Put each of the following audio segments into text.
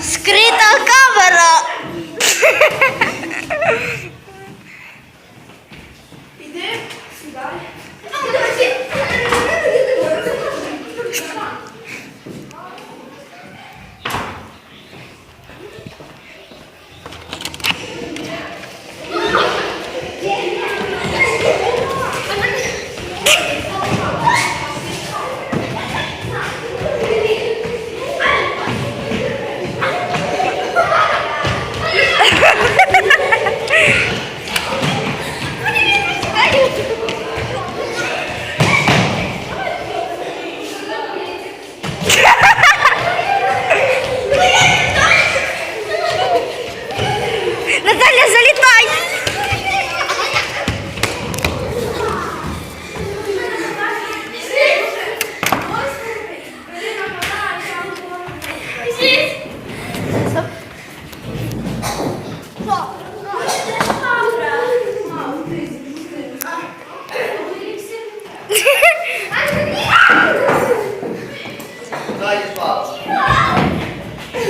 Скрита камера. Іди сідай.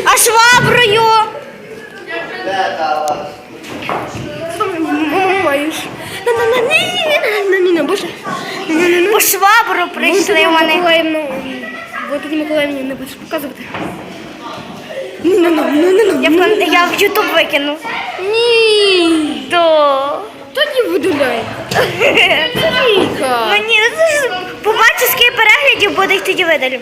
А шваброю. По швабру прийшли вони. Миколаївну, ви тоді Миколаївні не будеш показувати. Я в, ну. я в Ютуб викину. Ні. Да. Тоді видуляй. Віка. Мені ну, це ж побачу, скільки переглядів буде, і тоді видалю.